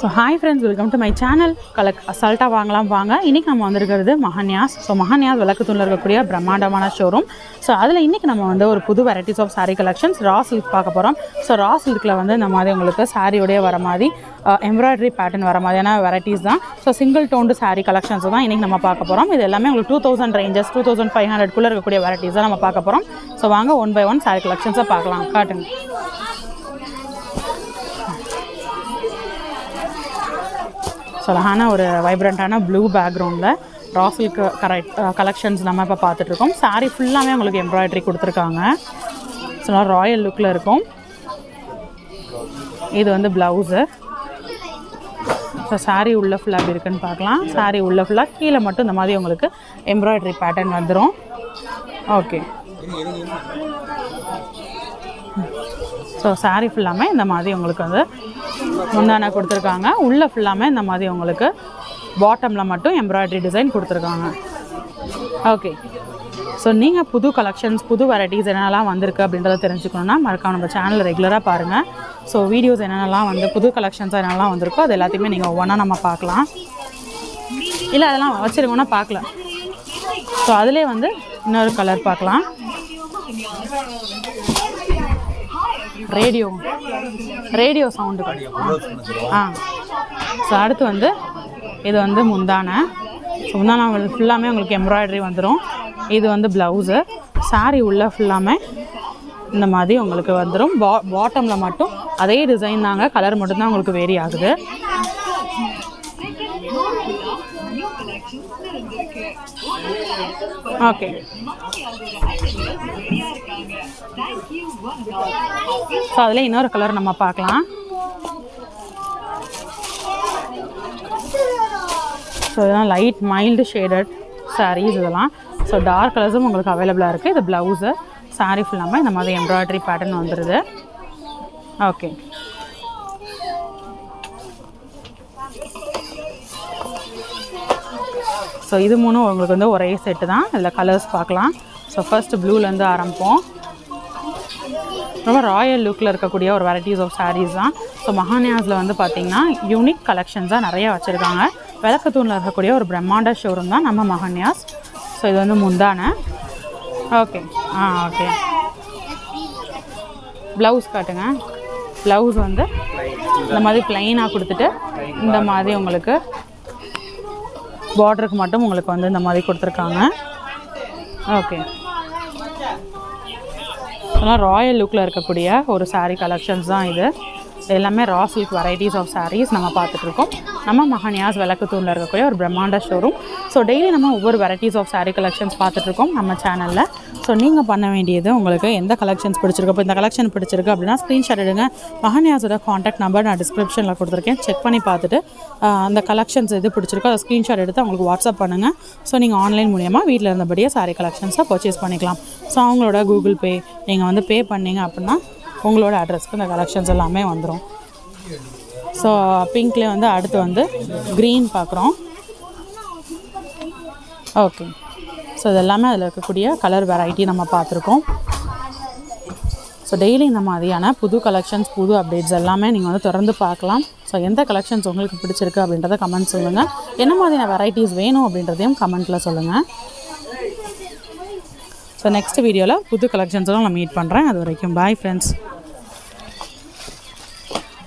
So hi friends welcome to my channel கலக் அசால்ட்டாக வாங்கலாம் வாங்க. இன்றைக்கி நம்ம வந்திருக்கிறது மஹன்யாஸ் ஸோ மஹன்யாஸ் விளக்கத்தூணில் இருக்கக்கூடிய பிரம்மாண்டமான ஷோரூம் ஸோ அதில் இன்றைக்கி நம்ம வந்து ஒரு புது varieties of sari collections raw silk பார்க்க போகிறோம் ஸோ ரா சில்கில் வந்து இந்த மாதிரி உங்களுக்கு சாரியோடைய வர மாதிரி எம்ப்ராய்டரி பேட்டர்ன் வர மாதிரியான வெரைட்டிஸ் தான். So single toned sari collections தான் இன்றைக்கி நம்ம பார்க்க போகிறோம் இது எல்லாமே உங்களுக்கு two thousand ranges two thousand five ஹண்ட்ரட்குள்ளே இருக்கக்கூடிய வெரைட்டிஸ் தான் நம்ம பார்க்க போகிறோம் ஸோ வாங்க ஒன் பை ஒன் சாரீ கலெக்ஷன்ஸை பார்க்கலாம். காட்டுங்க. ஸோ அழகான ஒரு வைப்ரண்ட்டான ப்ளூ பேக்ரவுண்டில் ராசில்க் கரெக்ட் கலெக்ஷன்ஸ் நம்ம இப்போ பார்த்துட்ருக்கோம். சாரீ ஃபுல்லாமே உங்களுக்கு எம்ப்ராய்டரி கொடுத்துருக்காங்க. ஸோ நல்லா ராயல் லுக்கில் இருக்கும். இது வந்து ப்ளவுஸு ஸோ சாரீ உள்ள ஃபுல்லாக அப்படி இருக்குன்னு பார்க்கலாம். சாரீ உள்ள ஃபுல்லாக கீழே மட்டும் இந்த மாதிரி உங்களுக்கு எம்ப்ராய்டரி பேட்டர்ன் வந்துடும் ஓகே ஸோ சாரீ ஃபுல்லாமே இந்த மாதிரி உங்களுக்கு வந்து முந்தான கொடுத்துருக்காங்க. உள்ளே ஃபுல்லாமே இந்த மாதிரி உங்களுக்கு பாட்டமில் மட்டும் எம்ப்ராய்டரி டிசைன் கொடுத்துருக்காங்க. ஓகே ஸோ நீங்கள் புது கலெக்ஷன்ஸ் புது வெரைட்டிஸ் என்னென்னலாம் வந்திருக்கு அப்படின்றத தெரிஞ்சுக்கணுன்னா மறக்காம நம்ம சேனல் ரெகுலராக பாருங்கள் ஸோ வீடியோஸ் என்னென்னலாம் வந்து புது கலெக்ஷன்ஸ் என்னென்னலாம் வந்திருக்கோ அது எல்லாத்தையுமே நீங்கள் ஒவ்வொன்றா நம்ம பார்க்கலாம். இல்லை அதெல்லாம் வச்சுருக்கோன்னா பார்க்கல ஸோ அதிலே வந்து இன்னொரு கலர் பார்க்கலாம். ரேடியோ. ரேடியோ சவுண்டு ஆ. ஸோ அடுத்து வந்து இது வந்து முந்தானை. ஸோ முந்தானை ஃபுல்லாமே உங்களுக்கு எம்ப்ராய்டரி வந்துடும் இது வந்து ப்ளவுஸு saree உள்ள ஃபுல்லாமே இந்த மாதிரி உங்களுக்கு வந்துடும் பா பாட்டமில் மட்டும் அதே டிசைன் தாங்க. கலர் மட்டும்தான் உங்களுக்கு வேரி ஆகுது. ஓகே ஸோ அதில் இன்னொரு கலர் நம்ம பார்க்கலாம். ஸோ இதெல்லாம் லைட் மைல்டு ஷேடட் சாரீஸ் இதெல்லாம். ஸோ டார்க் கலர்ஸும் உங்களுக்கு அவைலபிளாக இருக்குது இது ப்ளவுஸு saree ஃபுல்லாமல் இந்த மாதிரி எம்ப்ராய்டரி பேட்டர்ன் வந்துடுது ஓகே ஸோ இது மூணும் உங்களுக்கு வந்து ஒரே செட்டு தான். இதில் கலர்ஸ் பார்க்கலாம். ஸோ ஃபஸ்ட்டு ப்ளூலேருந்து ஆரம்பிப்போம். ரொம்ப ராயல் லுக்கில் இருக்கக்கூடிய ஒரு வெரைட்டிஸ் ஆஃப் சாரீஸ் தான். ஸோ மஹானியாஸில் வந்து பார்த்திங்கன்னா யூனிக் கலெக்ஷன்ஸாக நிறையா வச்சுருக்காங்க. விளக்கத்தூணில் இருக்கக்கூடிய ஒரு பிரம்மாண்ட ஷோரூம் தான் நம்ம மஹானியாஸ் ஸோ இது வந்து முந்தான. ஓகே ஆ ஓகே ப்ளவுஸ் காட்டுங்க. ப்ளவுஸ் வந்து இந்த மாதிரி ப்ளைனாக கொடுத்துட்டு இந்த மாதிரி உங்களுக்கு பார்டருக்கு மட்டும் உங்களுக்கு வந்து இந்த மாதிரி கொடுத்துருக்காங்க. ஓகே ஆனால் ராயல் லுக்கில் இருக்கக்கூடிய ஒரு சாரீ கலெக்ஷன்ஸ் தான் இது. எல்லாமே raw silk varieties of saris நம்ம பார்த்துட்ருக்கோம். நம்ம மஹனியாஸ் விளக்குத்தூணில் இருக்கக்கூடிய ஒரு பிரம்மாண்ட ஷோரூம் ஸோ டெய்லி நம்ம ஒவ்வொரு வெரைட்டிஸ் ஆஃப் சாரீ கலெக்ஷன்ஸ் பார்த்துட்ருக்கோம் நம்ம சேனலில் ஸோ நீங்கள் பண்ண வேண்டியது உங்களுக்கு எந்த கலெக்ஷன்ஸ் பிடிச்சிருக்கு இப்போ இந்த கலெக்ஷன் பிடிச்சிருக்கு அப்படின்னா ஸ்க்ரீன்ஷாட் எடுங்க. மகானியாஸோட காண்டாக்ட் நம்பர் நான் டிஸ்கிரிப்ஷனில் கொடுத்துருக்கேன். செக் பண்ணி பார்த்துட்டு அந்த கலெக்ஷன்ஸ் எது பிடிச்சிருக்கோ அதை ஸ்க்ரீன்ஷாட் எடுத்து அவங்களுக்கு வாட்ஸ்அப் பண்ணுங்கள் ஸோ நீங்கள் ஆன்லைன் மூலியமாக வீட்டில் இருந்தபடியே சாரீ கலெக்ஷன்ஸை பர்ச்சேஸ் பண்ணிக்கலாம். ஸோ அவங்களோட கூகுள் பே நீங்கள் வந்து பே பண்ணிங்க அப்படின்னா உங்களோட அட்ரஸ்க்கு இந்த கலெக்ஷன்ஸ் எல்லாமே வந்துடும் ஸோ பிங்க்லேயே வந்து அடுத்து வந்து க்ரீன் பார்க்குறோம் ஓகே ஸோ இது எல்லாமே அதில் இருக்கக்கூடிய கலர் வெரைட்டி நம்ம பார்த்துருக்கோம். ஸோ டெய்லி இந்த மாதிரியான புது கலெக்ஷன்ஸ் புது அப்டேட்ஸ் எல்லாமே நீங்கள் வந்து தொடர்ந்து பார்க்கலாம். ஸோ எந்த கலெக்ஷன்ஸ் உங்களுக்கு பிடிச்சிருக்கு அப்படின்றத கமெண்ட் சொல்லுங்கள் என்ன மாதிரியான வெரைட்டிஸ் வேணும் அப்படின்றதையும் கமெண்ட்டில் சொல்லுங்கள் ஸோ நெக்ஸ்ட் வீடியோவில் புது கலெக்ஷன்ஸோட நான் மீட் பண்ணுறேன் அது வரைக்கும் பாய் ஃப்ரெண்ட்ஸ்